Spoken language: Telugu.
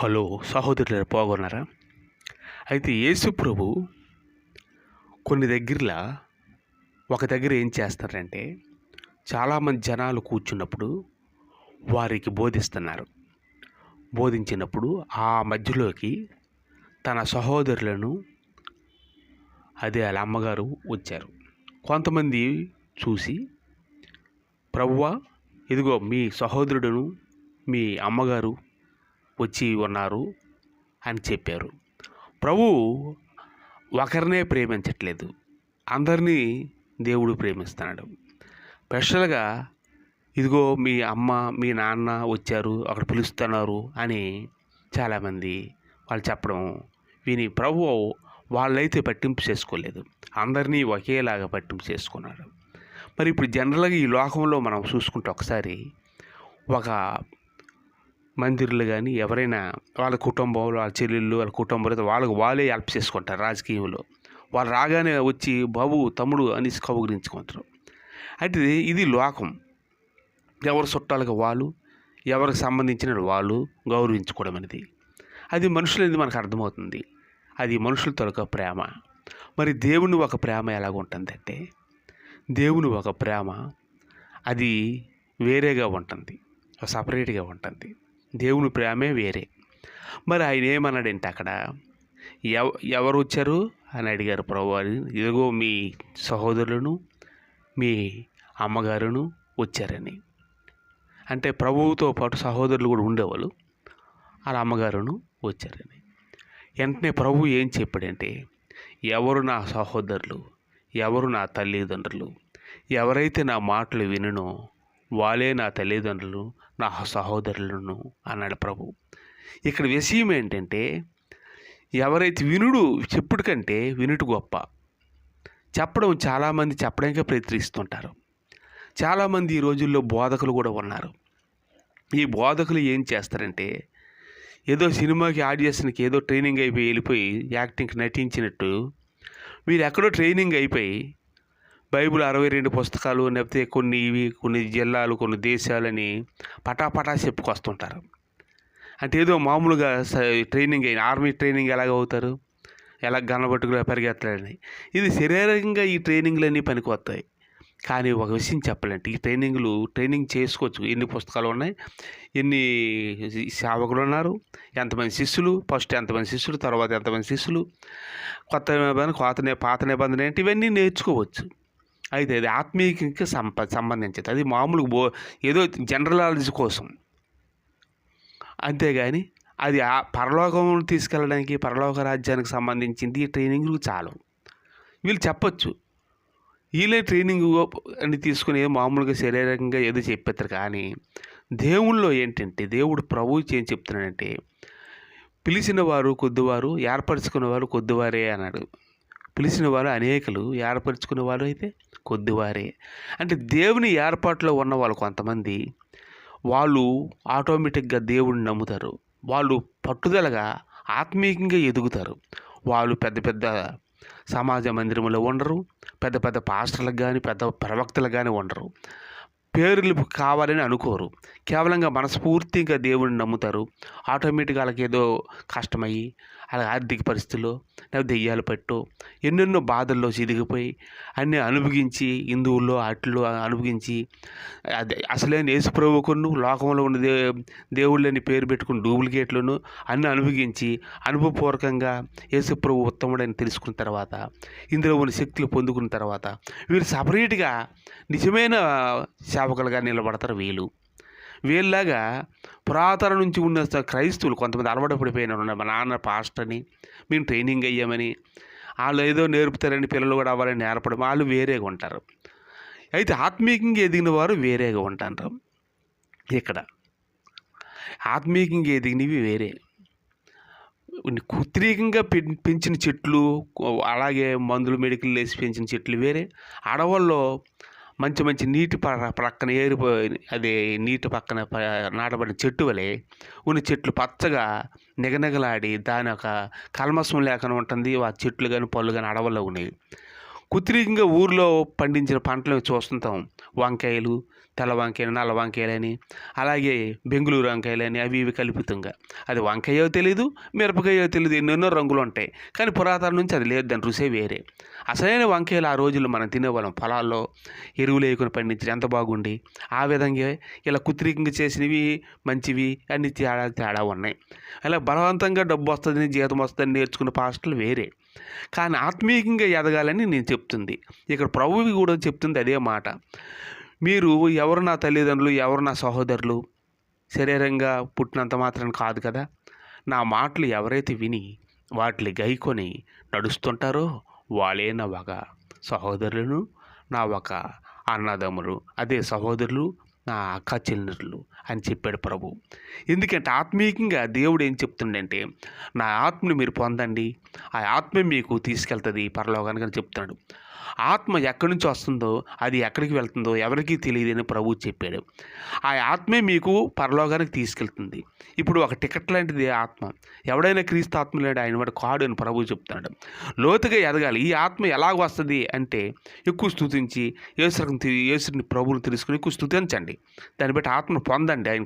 హలో సహోదరులు పోగొన్నారా అయితే యేసు ప్రభు కొన్ని దగ్గరలా ఒక దగ్గర ఏం చేస్తారంటే చాలామంది జనాలు కూర్చున్నప్పుడు వారికి బోధిస్తున్నారు. బోధించినప్పుడు ఆ మధ్యలోకి తన సహోదరులను అదే వాళ్ళ అమ్మగారు వచ్చారు. కొంతమంది చూసి ప్రభువా ఇదిగో మీ సహోదరుడును మీ అమ్మగారు వచ్చి ఉన్నారు అని చెప్పారు. ప్రభు ఒకరినే ప్రేమించట్లేదు. అందరినీ దేవుడు ప్రేమిస్తున్నాడు స్పెషల్గా ఇదిగో మీ అమ్మ మీ నాన్న వచ్చారు అక్కడ పిలుస్తున్నారు అని చాలామంది వాళ్ళు చెప్పడం విని ప్రభు వాళ్ళైతే పట్టింపు చేసుకోలేదు. అందరినీ ఒకేలాగా పట్టింపు చేసుకున్నాడు. మరి ఇప్పుడు జనరల్గా ఈ లోకంలో మనం చూసుకుంటే ఒకసారి ఒక మందిరులు కానీ ఎవరైనా వాళ్ళ కుటుంబం వాళ్ళ చెల్లెళ్ళు వాళ్ళ కుటుంబం వాళ్ళకి వాళ్ళే హెల్ప్ చేసుకుంటారు రాజకీయంలో. వాళ్ళు రాగానే వచ్చి బాబు తమ్ముడు అని కౌగులించుకుంటారు అయితే ఇది లోకం. ఎవరు చుట్టాలకు వాళ్ళు ఎవరికి సంబంధించిన వాళ్ళు గౌరవించుకోవడం అనేది. అది మనుషులది మనకు అర్థమవుతుంది. అది మనుషుల తొలక ప్రేమ. మరి దేవుని ఒక ప్రేమ ఎలాగ ఉంటుందంటే దేవుని ఒక ప్రేమ అది వేరేగా ఉంటుంది. సపరేట్గా ఉంటుంది. దేవుని ప్రేమే వేరే. మరి ఆయన ఏమన్నాడంటే అక్కడ ఎవ ఎవరు వచ్చారు? అని అడిగారు ప్రభు అని ఇదిగో మీ సహోదరులను మీ అమ్మగారును వచ్చారని. అంటే ప్రభువుతో పాటు సహోదరులు కూడా ఉండేవాళ్ళు. వాళ్ళ అమ్మగారును వచ్చారని. వెంటనే ప్రభు ఏం చెప్పాడంటే ఎవరు నా సహోదరులు? ఎవరు నా తల్లిదండ్రులు? ఎవరైతే నా మాటలు విననో వాళ్ళే నా తల్లిదండ్రులు నా సహోదరులను అన్నాడు ప్రభు. ఇక్కడ విషయం ఏంటంటే ఎవరైతే వినుడు చెప్పుడు కంటే వినుడు గొప్ప. చెప్పడం చాలామంది చెప్పడానికే ప్రయత్నిస్తుంటారు. చాలామంది ఈ రోజుల్లో బోధకులు కూడా ఉన్నారు. ఈ బోధకులు ఏం చేస్తారంటే ఏదో సినిమాకి ఆడియన్స్కి ఏదో ట్రైనింగ్ అయిపోయి వెళ్ళిపోయి యాక్టింగ్కి నటించినట్టు వీరు ఎక్కడో ట్రైనింగ్ అయిపోయి బైబిల్ అరవై రెండు పుస్తకాలు లేకపోతే కొన్ని ఇవి కొన్ని జిల్లాలు కొన్ని దేశాలని పటాపటా చెప్పుకొస్తుంటారు. అంటే ఏదో మామూలుగా స- ట్రైనింగ్ అయిన ఆర్మీ ట్రైనింగ్ ఎలాగ అవుతారు? ఎలా గనబట్టుకుని పరిగెత్తలేని. ఇది శరీరంగా ఈ ట్రైనింగ్లన్నీ పనికి వస్తాయి కానీ ఒక విషయం చెప్పాలంటే ఈ ట్రైనింగ్లు ట్రైనింగ్ చేసుకోవచ్చు. ఎన్ని పుస్తకాలు ఉన్నాయి? ఎన్ని సేవకులు ఉన్నారు? ఎంతమంది శిష్యులు? ఫస్ట్ ఎంతమంది శిష్యులు? తర్వాత ఎంతమంది శిష్యులు? కొత్త నిబంధన పాత పాత నిబంధన ఏంటి? ఇవన్నీ నేర్చుకోవచ్చు. అయితే అది ఆత్మీయకి సంప సంబంధించింది అది మామూలుగా బో ఏదో జనరల్ నాలెడ్జ్ కోసం. అంతేగాని అది ఆ పరలోకం తీసుకెళ్ళడానికి పరలోక రాజ్యానికి సంబంధించింది ఈ ట్రైనింగ్లు చాలు. వీళ్ళు చెప్పొచ్చు. వీళ్ళే ట్రైనింగ్ అని తీసుకుని మామూలుగా శరీరంగా ఏదో చెప్పేస్తారు కానీ దేవుళ్ళు ఏంటంటే దేవుడు ప్రభువు ఏం చెప్తున్నాడంటే పిలిచిన వారు కొద్దివారు ఏర్పరచుకున్న వారు కొద్దివారే అన్నాడు. పిలిచిన వారు అనేకులు ఏర్పరచుకునే వారు అయితే కొద్దివారే. అంటే దేవుని ఏర్పాట్లో ఉన్న వాళ్ళు కొంతమంది వాళ్ళు ఆటోమేటిక్గా దేవుడిని నమ్ముతారు. వాళ్ళు పట్టుదలగా ఆత్మీయంగా ఎదుగుతారు. వాళ్ళు పెద్ద పెద్ద సమాజ మందిరంలో ఉండరు పెద్ద పెద్ద పాస్టర్లకు కానీ పెద్ద ప్రవక్తలకు కానీ ఉండరు. పేర్లు కావాలని అనుకోరు. కేవలంగా మనస్ఫూర్తిగా దేవుడిని నమ్ముతారు. ఆటోమేటిక్గా వాళ్ళకి ఏదో కష్టమయ్యి అలా ఆర్థిక పరిస్థితులు లేకపోతే దెయ్యాలు పట్టు ఎన్నెన్నో బాధల్లో చిదిగిపోయి అన్నీ అనుభవించి హిందువుల్లో అట్లు అనుభవించి అదే అసలైన యేసుప్రభుకును లోకంలో ఉన్న దే దేవుళ్ళని పేరు పెట్టుకుని డూప్లికేట్లను అన్నీ అనుభవించి అనుభవపూర్వకంగా యేసుప్రభు ఉత్తముడని తెలుసుకున్న తర్వాత ఇందులో ఉన్న శక్తులు పొందుకున్న తర్వాత వీరు సపరేట్గా నిజమైన సేవకులుగా నిలబడతారు వీళ్ళు. వీళ్ళలాగా పురాతన నుంచి ఉన్న క్రైస్తవులు కొంతమంది అలవాటు పడిపోయిన ఉన్నారు మా నాన్న పాస్ట్ అని మేము ట్రైనింగ్ అయ్యామని. వాళ్ళు ఏదో నేర్పుతారని పిల్లలు కూడా అవ్వాలని నేర్పడం వాళ్ళు వేరేగా ఉంటారు. అయితే ఆత్మీయంగా ఎదిగిన వారు వేరేగా ఉంటారు. ఇక్కడ ఆత్మీయంగా ఎదిగినవి వేరే. కృత్రికంగా పెంచిన చెట్లు అలాగే మందులు మెడికల్ వేసి పెంచిన చెట్లు వేరే. అడవుల్లో మంచి మంచి నీటి ప- ప్రక్కన ఏరిపో అది నీటి పక్కన నాటబడిన చెట్టు వలె ఉన్న చెట్లు పచ్చగా నిగనిగలాడి దాని ఒక కల్మసం లేకుండా ఉంటుంది. ఆ చెట్లు కానీ పళ్ళు కానీ అడవుల్లో ఉన్నాయి. కుత్రికంగా ఊర్లో పండించిన పంటలు చూస్తుంటాం. వంకాయలు తెల్ల వంకాయలు నల్ల వంకాయలని అలాగే బెంగుళూరు వంకాయలని అవి ఇవి కలుపుతంగా. అది వంకాయో తెలీదు మిరపకాయో తెలియదు ఎన్నెన్నో రంగులు ఉంటాయి. కానీ పురాతన నుంచి అది లేదు దాని రుసే వేరే. అసలైన వంకాయలు ఆ రోజుల్లో మనం తినేవాళ్ళం. పొలాల్లో ఎరువులు వేయకుండా పండించిన ఎంత బాగుండి. ఆ విధంగా ఇలా కుత్రికంగా చేసినవి మంచివి అన్ని తేడా తేడా ఉన్నాయి. అలా బలవంతంగా డబ్బు వస్తుందని జీతం వస్తుందని నేర్చుకున్న పాస్టర్లు వేరే. కానీ ఆత్మీయంగా ఎదగాలని నేను చెప్తుంది. ఇక్కడ ప్రభువి కూడా చెప్తుంది అదే మాట. మీరు ఎవరు నా తల్లిదండ్రులు ఎవరు నా సహోదరులు? శరీరంగా పుట్టినంత మాత్రం కాదు కదా. నా మాటలు ఎవరైతే విని వాటిని గైకొని నడుస్తుంటారో వాళ్ళే నా ఒక సహోదరులను నా ఒక అన్నదమ్ములు. అదే సహోదరులు నా అక్క చెల్లెళ్ళు అని చెప్పాడు ప్రభు. ఎందుకంటే ఆత్మీయంగా దేవుడు ఏం చెప్తుండంటే నా ఆత్మని మీరు పొందండి. ఆ ఆత్మ మీకు తీసుకెళ్తుంది పరలోకానికి అని చెప్తున్నాడు. ఆత్మ ఎక్కడి నుంచి వస్తుందో అది ఎక్కడికి వెళ్తుందో ఎవరికీ తెలియదని ప్రభువు చెప్పాడు. ఆ ఆత్మే మీకు పరలోకానికి తీసుకెళ్తుంది. ఇప్పుడు ఒక టికెట్ లాంటిది ఆత్మ. ఎవడైనా క్రీస్తు ఆత్మ లేడు ఆయన వాడు కాడు అని ప్రభువు చెప్తున్నాడు. లోతుగా ఎదగాలి. ఈ ఆత్మ ఎలాగ వస్తుంది అంటే ఎక్కువ స్థుతించి యేసుని యేసుని ప్రభువుని తెలుసుకుని ఎక్కువ స్థుతించండి. దాన్ని బట్టి ఆత్మను పొందండి ఆయన